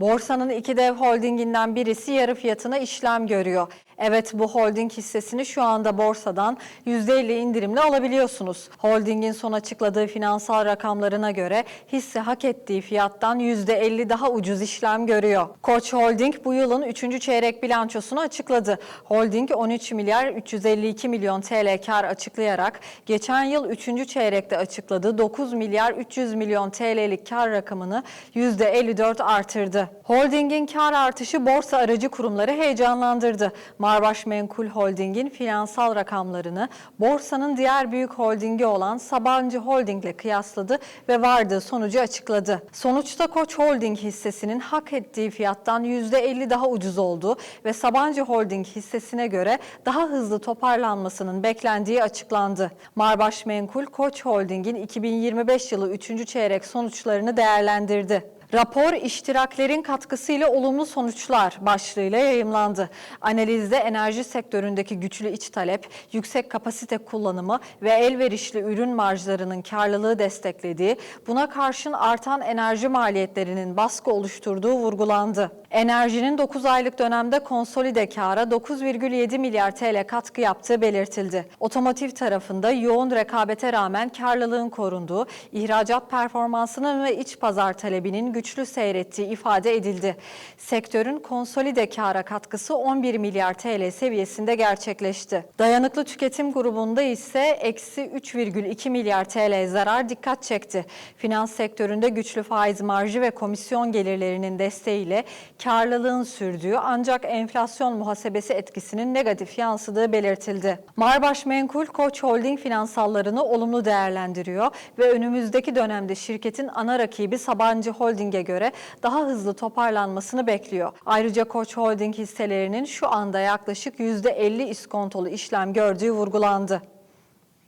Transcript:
Borsanın iki dev holdinginden birisi yarı fiyatına işlem görüyor. Evet bu holding hissesini şu anda borsadan %50 indirimle alabiliyorsunuz. Holdingin son açıkladığı finansal rakamlarına göre hisse hak ettiği fiyattan %50 daha ucuz işlem görüyor. Koç Holding bu yılın 3. çeyrek bilançosunu açıkladı. Holding 13 milyar 352 milyon TL kar açıklayarak geçen yıl 3. çeyrekte açıkladığı 9 milyar 300 milyon TL'lik kar rakamını %54 artırdı. Holdingin kar artışı borsa aracı kurumları heyecanlandırdı. Marbaş Menkul Holding'in finansal rakamlarını borsanın diğer büyük holdingi olan Sabancı Holding ile kıyasladı ve vardığı sonucu açıkladı. Sonuçta Koç Holding hissesinin hak ettiği fiyattan %50 daha ucuz olduğu ve Sabancı Holding hissesine göre daha hızlı toparlanmasının beklendiği açıklandı. Marbaş Menkul Koç Holding'in 2025 yılı 3. çeyrek sonuçlarını değerlendirdi. Rapor iştiraklerin katkısıyla olumlu sonuçlar başlığıyla yayımlandı. Analizde enerji sektöründeki güçlü iç talep, yüksek kapasite kullanımı ve elverişli ürün marjlarının karlılığı desteklediği, buna karşın artan enerji maliyetlerinin baskı oluşturduğu vurgulandı. Enerjinin 9 aylık dönemde konsolide kâra 9,7 milyar TL katkı yaptığı belirtildi. Otomotiv tarafında yoğun rekabete rağmen karlılığın korunduğu, ihracat performansının ve iç pazar talebinin güçlü seyrettiği ifade edildi. Sektörün konsolide kâra katkısı 11 milyar TL seviyesinde gerçekleşti. Dayanıklı tüketim grubunda ise eksi 3,2 milyar TL zarar dikkat çekti. Finans sektöründe güçlü faiz marjı ve komisyon gelirlerinin desteğiyle karlılığın sürdüğü ancak enflasyon muhasebesi etkisinin negatif yansıdığı belirtildi. Marbaş Menkul Koç Holding finansallarını olumlu değerlendiriyor ve önümüzdeki dönemde şirketin ana rakibi Sabancı Holding'e göre daha hızlı toparlanmasını bekliyor. Ayrıca Koç Holding hisselerinin şu anda yaklaşık %50 iskontolu işlem gördüğü vurgulandı.